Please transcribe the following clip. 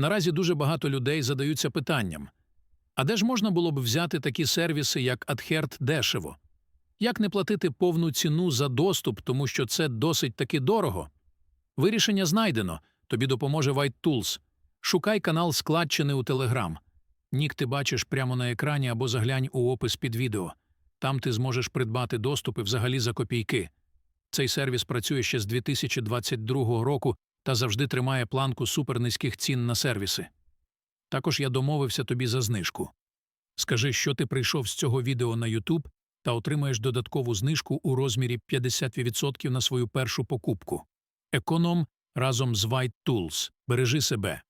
Наразі дуже багато людей задаються питанням: а де ж можна було б взяти такі сервіси, як AdHeart дешево? Як не платити повну ціну за доступ, тому що це досить таки дорого? Вирішення знайдено. Тобі допоможе White Tools. Шукай канал складчини у Telegram. Нік ти бачиш прямо на екрані або заглянь у опис під відео. Там ти зможеш придбати доступи взагалі за копійки. Цей сервіс працює ще з 2022 року та завжди тримає планку супернизьких цін на сервіси. Також я домовився тобі за знижку. Скажи, що ти прийшов з цього відео на YouTube та отримаєш додаткову знижку у розмірі 50% на свою першу покупку. Економ разом з White Tools. Бережи себе.